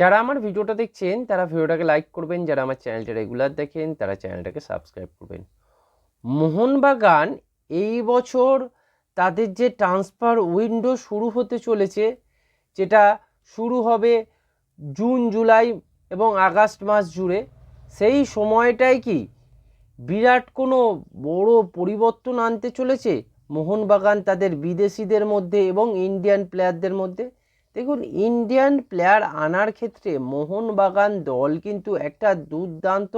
যারা আমার ভিডিওটা দেখছেন, তারা ভিডিওটাকে লাইক করবেন। যারা আমার চ্যানেলটা রেগুলার দেখেন, তারা চ্যানেলটাকে সাবস্ক্রাইব করবেন। মোহনবাগান এই বছর তাদের যে ট্রান্সফার উইন্ডো শুরু হতে চলেছে, যেটা শুরু হবে জুন জুলাই এবং আগস্ট মাস জুড়ে, সেই সময়টায় কি বিরাট কোনো বড় পরিবর্তন আনতে চলেছে? মোহনবাগান তাদের বিদেশিদের মধ্যে এবং ইন্ডিয়ান প্লেয়ারদের মধ্যে? দেখুন ইন্ডিয়ান প্লেয়ার আনার ক্ষেত্রে মোহনবাগান দল কিন্তু একটা দুর্দান্ত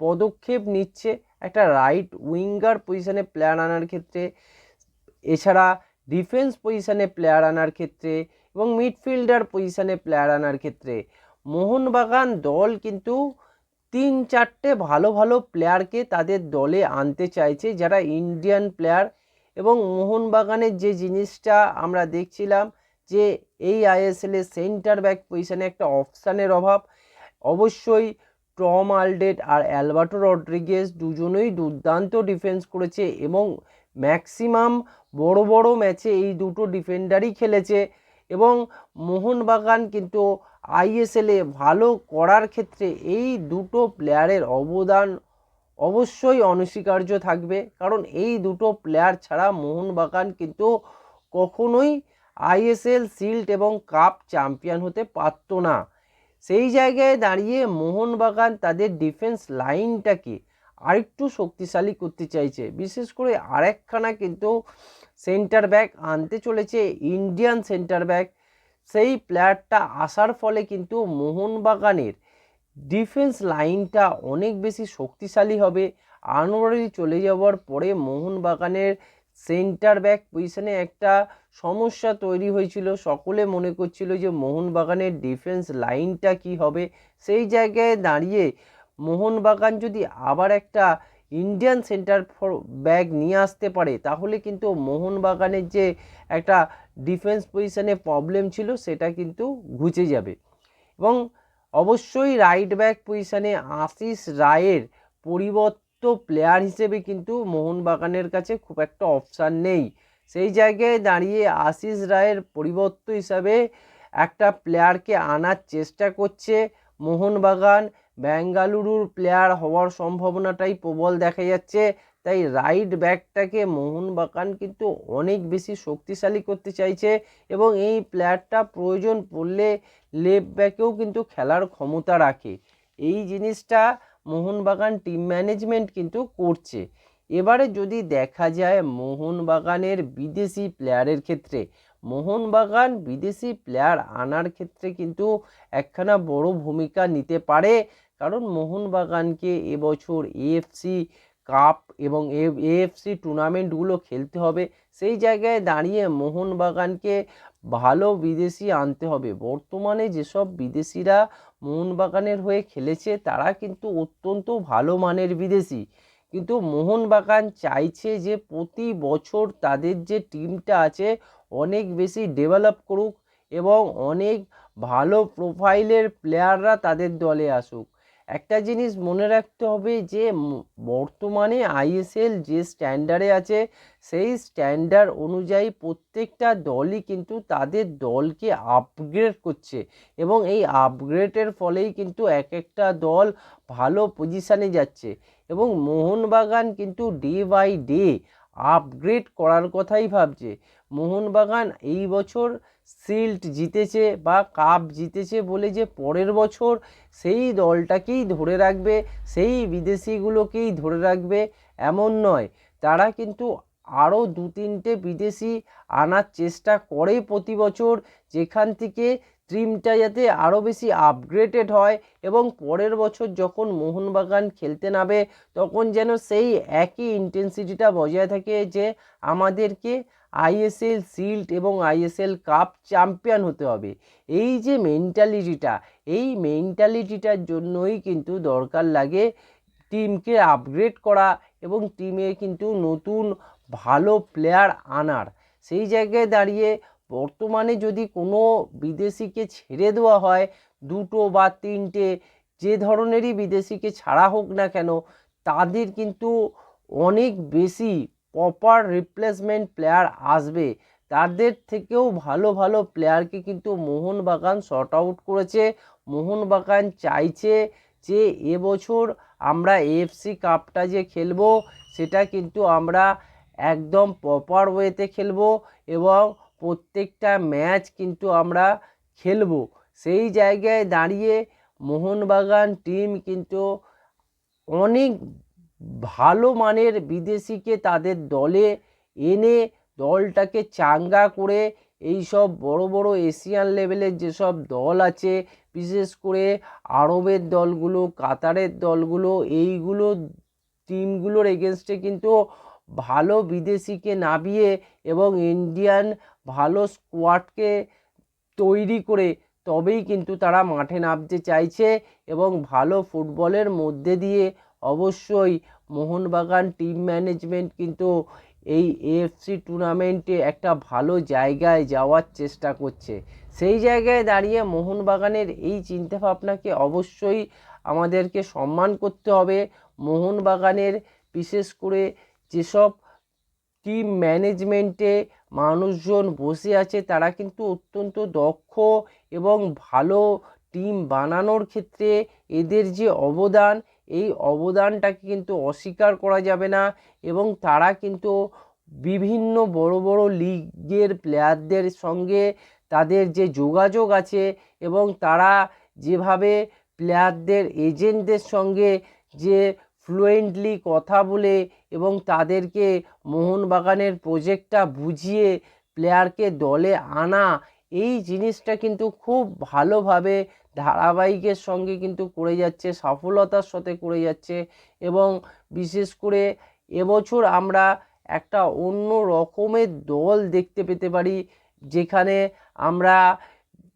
পদক্ষেপ নিচ্ছে। একটা রাইট উইঙ্গার পজিশনে প্লেয়ার আনার ক্ষেত্রে, এছাড়া ডিফেন্স পজিশনে প্লেয়ার আনার ক্ষেত্রে এবং মিডফিল্ডার পজিশনে প্লেয়ার আনার ক্ষেত্রে। মোহনবাগান দল কিন্তু তিন চারটে ভালো ভালো প্লেয়ারকে তাদের দলে আনতে চাইছে, যারা ইন্ডিয়ান প্লেয়ার এবং মোহনবাগানের যে জিনিসটা আমরা দেখছিলাম যে এই আইএসএলে সেন্টার ব্যাক পজিশনে একটা অপশানের অভাব। অবশ্যই টম আলডেট আর অ্যালবার্টো রড্রিগেজ দুজনেই দুর্দান্ত ডিফেন্স করেছে এবং ম্যাক্সিমাম বড় বড় ম্যাচে এই দুটো ডিফেন্ডারই খেলেছে এবং মোহনবাগান কিন্তু আইএসএলে ভালো করার ক্ষেত্রে এই দুটো প্লেয়ারের অবদান অবশ্যই অনস্বীকার্য থাকবে। কারণ এই দুটো প্লেয়ার ছাড়া মোহনবাগান কিন্তু কখনোই আইএসএল সিল্ড এবং কাপ চ্যাম্পিয়ন হতে পারতো না। সেই জায়গায় দাঁড়িয়ে মোহনবাগান তাদের ডিফেন্স লাইনটাকে আরেকটু শক্তিশালী করতে চাইছে। বিশেষ করে আরেকখানা কিন্তু সেন্টার ব্যাক আনতে চলেছে ইন্ডিয়ান সেন্টার ব্যাক। সেই প্লেয়ারটা আসার ফলে কিন্তু মোহনবাগানের ডিফেন্স লাইনটা অনেক বেশি শক্তিশালী হবে। আনোয়ারি চলে যাওয়ার পরে মোহনবাগানের সেন্টার ব্যাক পজিশনে একটা সমস্যা তৈরি হয়েছিল। সকলে মনে করছিল যে মোহনবাগানের ডিফেন্স লাইনটা কি হবে? সেই জায়গায় দাঁড়িয়ে মোহনবাগান যদি আবার একটা ইন্ডিয়ান সেন্টার ফর ব্যাগ নিয়ে আসতে পারে, তাহলে কিন্তু মোহনবাগানের যে একটা ডিফেন্স পজিশনে প্রবলেম ছিল, সেটা কিন্তু ঘুচে যাবে। এবং অবশ্যই রাইট ব্যাক পজিশনে আশিস রায়ের পরিবর্ত প্লেয়ার হিসেবে কিন্তু মোহনবাগানের কাছে খুব একটা অপশান নেই। সেই জায়গায় দাঁড়িয়ে আশিস রায়ের পরিবর্ত হিসাবে একটা প্লেয়ারকে আনার চেষ্টা করছে মোহনবাগান। বেঙ্গালুরুর প্লেয়ার হওয়ার সম্ভাবনাটাই প্রবল দেখা যাচ্ছে। তাই রাইট ব্যাকটাকে মোহনবাগান কিন্তু অনেক বেশি শক্তিশালী করতে চাইছে এবং এই প্লেয়ারটা প্রয়োজন পড়লে লেফট ব্যাকেও কিন্তু খেলার ক্ষমতা রাখে। এই জিনিসটা মোহনবাগান টিম ম্যানেজমেন্ট কিন্তু করছে। এবারে যদি দেখা যায় মোহনবাগানের বিদেশি প্লেয়ারের ক্ষেত্রে, মোহনবাগান বিদেশি প্লেয়ার আনার ক্ষেত্রে কিন্তু একখানা বড় ভূমিকা নিতে পারে। কারণ মোহনবাগানকে এবছর এএফসি কাপ এবং এএফসি টুর্নামেন্টগুলো খেলতে হবে। সেই জায়গায় দাঁড়িয়ে মোহনবাগানকে ভালো বিদেশি আনতে হবে। বর্তমানে যেসব বিদেশিরা মোহনবাগানের হয়ে খেলেছে তারা কিন্তু অত্যন্ত ভালো মানের বিদেশি। কিন্তু মোহনবাগান চাইছে যে প্রতি বছর তাদের যে টিমটা আছে অনেক বেশি ডেভেলপ করুক এবং অনেক ভালো প্রোফাইলের প্লেয়াররা তাদের দলে আসুক। একটা জিনিস মনে রাখতে হবে যে বর্তমানে আইএসএল যে স্ট্যান্ডার্ডে আছে, সেই স্ট্যান্ডার্ড অনুযায়ী প্রত্যেকটা দলই কিন্তু তাদের দলকে আপগ্রেড করছে। এবং এই আপগ্রেডের ফলেই কিন্তু এক একটা দল ভালো পজিশানে যাচ্ছে। এবং মোহনবাগান কিন্তু ডে বাই ডে আপগ্রেড করার কথাই ভাবছে। মোহনবাগান এই বছর শিল্ড জিতেছে বা কাপ জিতেছে বলে যে পরের বছর সেই দলটাকেই ধরে রাখবে, সেই বিদেশিগুলোকেই ধরে রাখবে, এমন নয়। তারা কিন্তু আরও দু তিনটে বিদেশি আনার চেষ্টা করে প্রতি বছর, যেখান থেকে টিমটা যাতে আরও বেশি আপগ্রেডেড হয় এবং পরের বছর যখন মোহনবাগান খেলতে নামে, তখন যেন সেই একই ইন্টেন্সিটিটা বজায় থাকে যে আমাদেরকে আইএসএল সিল্ড এবং আইএসএল কাপ চ্যাম্পিয়ন হতে হবে। এই যে মেন্টালিটিটা এই মেন্টালিটিটার জন্যই কিন্তু দরকার লাগে টিমকে আপগ্রেড করা এবং টিমে কিন্তু নতুন ভালো প্লেয়ার আনার। সেই জায়গায় দাঁড়িয়ে বর্তমানে যদি কোনো বিদেশিকে ছেড়ে দেওয়া হয়, দুটো বা তিনটে, যে ধরনেরই বিদেশিকে ছাড়া হোক না কেন, তাদের কিন্তু অনেক বেশি প্রপার রিপ্লেসমেন্ট প্লেয়ার আসবে। তাদের থেকেও ভালো ভালো প্লেয়ারকে কিন্তু মোহনবাগান শর্ট আউট করেছে। মোহনবাগান চাইছে যে এবছর আমরা এএফসি কাপটা যে খেলব, সেটা কিন্তু আমরা একদম প্রপার ওয়েতে খেলব এবং প্রত্যেকটা ম্যাচ কিন্তু আমরা খেলব। সেই জায়গায় দাঁড়িয়ে মোহনবাগান টিম কিন্তু অনেক ভালো মানের বিদেশিকে তাদের দলে এনে দলটাকে চাঙ্গা করে এই সব বড় বড় এশিয়ান লেভেলের যেসব দল আছে, বিশেষ করে আরবের দলগুলো, কাতারের দলগুলো, এইগুলো টিমগুলোর এগেনস্টে কিন্তু ভালো বিদেশিকে নামিয়ে এবং ইন্ডিয়ান ভালো স্কোয়াডকে তৈরি করে তবেই কিন্তু তারা মাঠে নামতে চাইছে এবং ভালো ফুটবলের মধ্যে দিয়ে অবশ্যই মোহনবাগান টিম ম্যানেজমেন্ট কিন্তু এই এএফসি টুর্নামেন্টে একটা ভালো জায়গায় যাওয়ার চেষ্টা করছে। সেই জায়গায় দাঁড়িয়ে মোহনবাগানের এই চিন্তাভাবনাকে অবশ্যই আমাদেরকে সম্মান করতে হবে। মোহনবাগানের বিশেষ করে যেসব টিম ম্যানেজমেন্টে মানুষজন বসে আছে, তারা কিন্তু অত্যন্ত দক্ষ এবং ভালো টিম বানানোর ক্ষেত্রে এদের যে অবদান এই অবদানটাকে কিন্তু অস্বীকার করা যাবে না এবং তারা কিন্তু বিভিন্ন বড় বড় লিগের প্লেয়ারদের সঙ্গে তাদের যে যোগাযোগ আছে এবং তারা যেভাবে প্লেয়ারদের এজেন্টদের সঙ্গে যে ফ্লুয়েন্টলি কথা বলে এবং তাদেরকে মোহনবাগানের প্রজেক্টটা বুঝিয়ে প্লেয়ারকে দলে আনা, এই জিনিসটা কিন্তু খুব ভালোভাবে ধারাবাহিকের সঙ্গে কিন্তু করে যাচ্ছে, সফলতার সাথে করে যাচ্ছে এবং বিশেষ করে এবছর আমরা একটা অন্য রকমের দল দেখতে পেতে পারি, যেখানে আমরা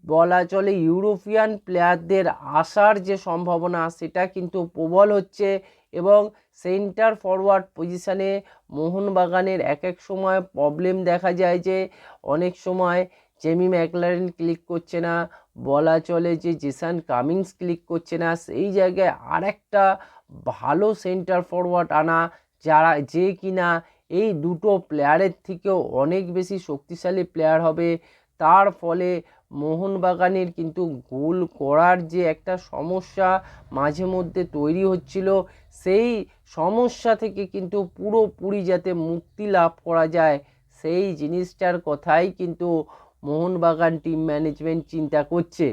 বলা চলে ইউরোপিয়ান প্লেয়ারদের আসার যে সম্ভাবনা, সেটা কিন্তু প্রবল হচ্ছে এবং সেন্টার ফরওয়ার্ড পজিশানে মোহনবাগানের এক এক সময় প্রবলেম দেখা যায় যে অনেক সময় জেমি ম্যাকলারেন ক্লিক করছে না, বলা চলে যে জেসান কামিংস ক্লিক করছে না, সেই জায়গায় আরেকটা ভালো সেন্টার ফরওয়ার্ড আনা, যারা যে কিনা এই দুটো প্লেয়ারের থেকেও অনেক বেশি শক্তিশালী প্লেয়ার হবে। তার ফলে মোহনবাগানের কিন্তু গোল করার যে একটা সমস্যা মাঝে মধ্যে তৈরি হচ্ছিল, সেই সমস্যা থেকে কিন্তু পুরোপুরি যাতে মুক্তি লাভ করা যায়, সেই জিনিসটার কথাই কিন্তু মোহনবাগান টিম ম্যানেজমেন্ট চিন্তা করছে।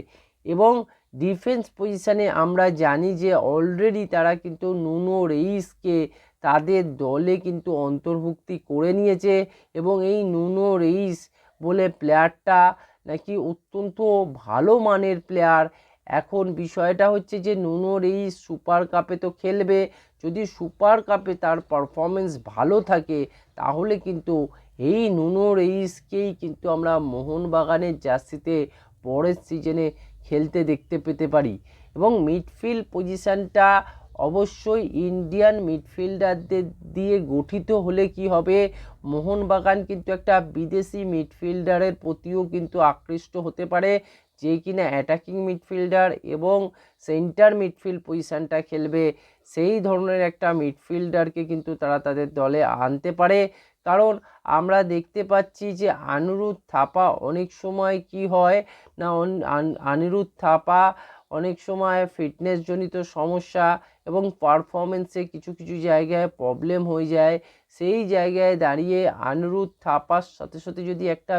এবং ডিফেন্স পজিশানে আমরা জানি যে অলরেডি তারা কিন্তু নুনো রেইসকে তাদের দলে কিন্তু অন্তর্ভুক্তি করে নিয়েছে এবং এই নুনো রেইস বলে প্লেয়ারটা নাকি অত্যন্ত ভালো মানের প্লেয়ার এখন বিষয়টা হচ্ছে যে নুনো রেইস সুপার কাপে তো খেলবে। যদি সুপার কাপে তার পারফরমেন্স ভালো থাকে, তাহলে কিন্তু এই নুনো রেইসকেই কিন্তু আমরা মোহনবাগানের জার্সিতে পরের সিজনে খেলতে দেখতে পেতে পারি। এবং মিডফিল্ড পজিশানটা অবশ্যই ইন্ডিয়ান মিডফিল্ডারদের দিয়ে গঠিত হলে কি হবে? মোহনবাগান কিন্তু একটা বিদেশি মিডফিল্ডারের প্রতিও কিন্তু আকৃষ্ট হতে পারে, যে কিনা অ্যাটাকিং মিডফিল্ডার এবং সেন্টার মিডফিল্ড পজিশানটা খেলবে। সেই ধরনের একটা মিডফিল্ডারকে কিন্তু তারা তাদের দলে আনতে পারে। কারণ আমরা দেখতে পাচ্ছি যে আনিরুদ্ধ থাপা অনেক সময় কি হয় না আনিরুদ্ধ থাপা অনেক সময় ফিটনেসজনিত সমস্যা এবং পারফরমেন্সে কিছু কিছু জায়গায় প্রবলেম হয়ে যায়। সেই জায়গায় দাঁড়িয়ে আনিরুদ্ধ থাপার সাথে সাথে যদি একটা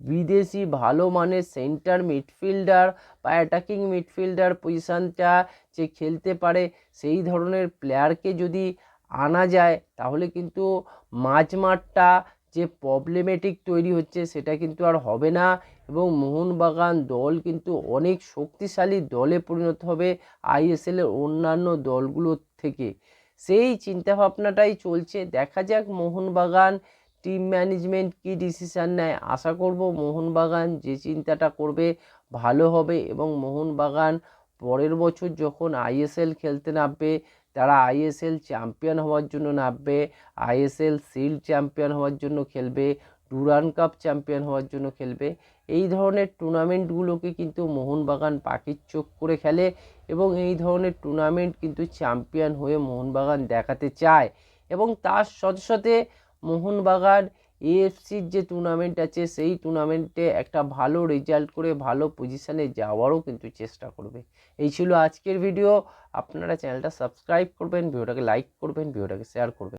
বিদেশি ভালো মানের সেন্টার মিডফিল্ডার বা অ্যাটাকিং মিডফিল্ডার পজিশানটা যে খেলতে পারে, সেই ধরনের প্লেয়ারকে যদি আনা যায়, তাহলে কিন্তু মাঝমাঠটা যে প্রবলেমেটিক তৈরি হচ্ছে সেটা কিন্তু আর হবে না এবং মোহনবাগান দল কিন্তু অনেক শক্তিশালী দলে পরিণত হবে আইএসএলের অন্যান্য দলগুলোর থেকে। সেই চিন্তাভাবনাটাই চলছে। দেখা যাক মোহনবাগান টিম ম্যানেজমেন্ট কী ডিসিশান নেয়। আশা করব মোহনবাগান যে চিন্তাটা করবে ভালো হবে এবং মোহনবাগান পরের বছর যখন আইএসএল খেলতে নামবে তারা আইএসএল চ্যাম্পিয়ন হওয়ার জন্য নামবে আইএসএল শিল্ড চ্যাম্পিয়ন হওয়ার জন্য খেলবে, ডুরান কাপ চ্যাম্পিয়ন হওয়ার জন্য খেলবে, এই ধরনের টুর্নামেন্টগুলোকে কিন্তু মোহনবাগান পাখির চোখ করে খেলে এবং এই ধরনের টুর্নামেন্ট কিন্তু চ্যাম্পিয়ন হয়ে মোহনবাগান দেখাতে চায়। এবং তার সাথে সাথে মোহনবাগান এএফসির যে টুর্নামেন্ট আছে, সেই টুর্নামেন্টে একটা ভালো রেজাল্ট করে, ভালো পজিশানে যাওয়ারও কিন্তু চেষ্টা করবে। এই ছিল আজকের ভিডিও আপনারা চ্যানেলটা সাবস্ক্রাইব করবেন ভিডিওটাকে লাইক করবেন ভিডিওটাকে শেয়ার করবেন।